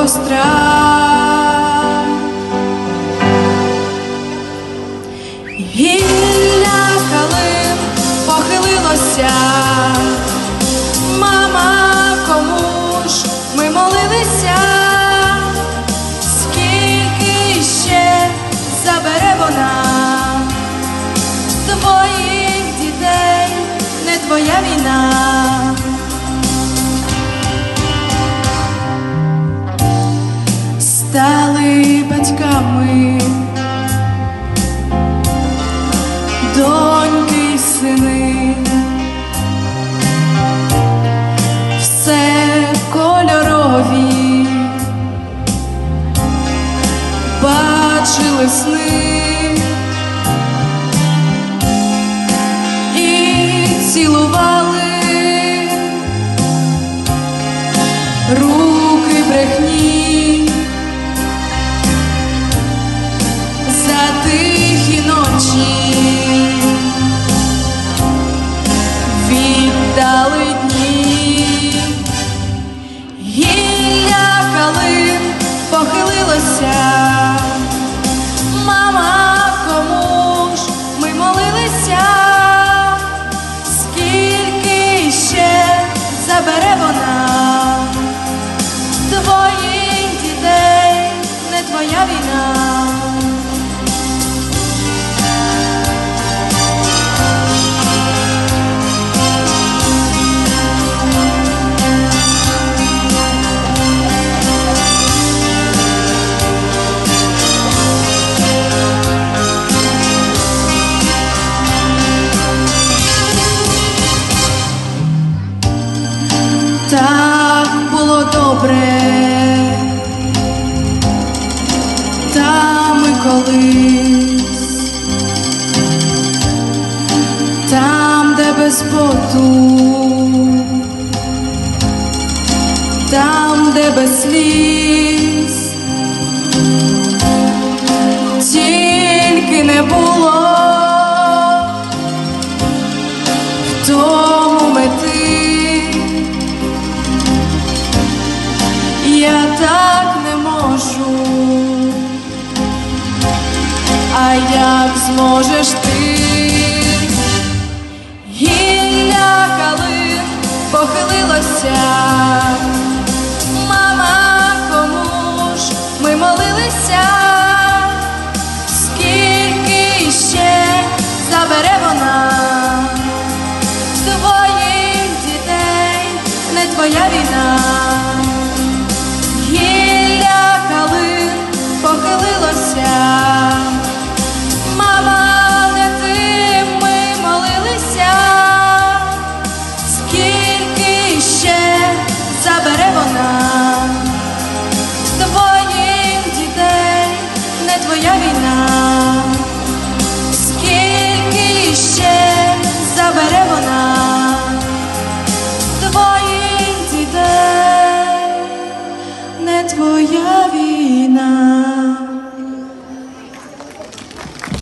Когось. Гілля калин похилилося, мама, кому ж ми молилися? Скільки ще забере вона твоїх дітей, не твоя війна. Батьками, доньки й сини, все кольорові. Бачили сни. Цілували похилилося. Добре, там і колись, там, де без поту, там, де без сліз, тільки не було. В як зможеш ти? Гілля калин похилилося, твоя війна.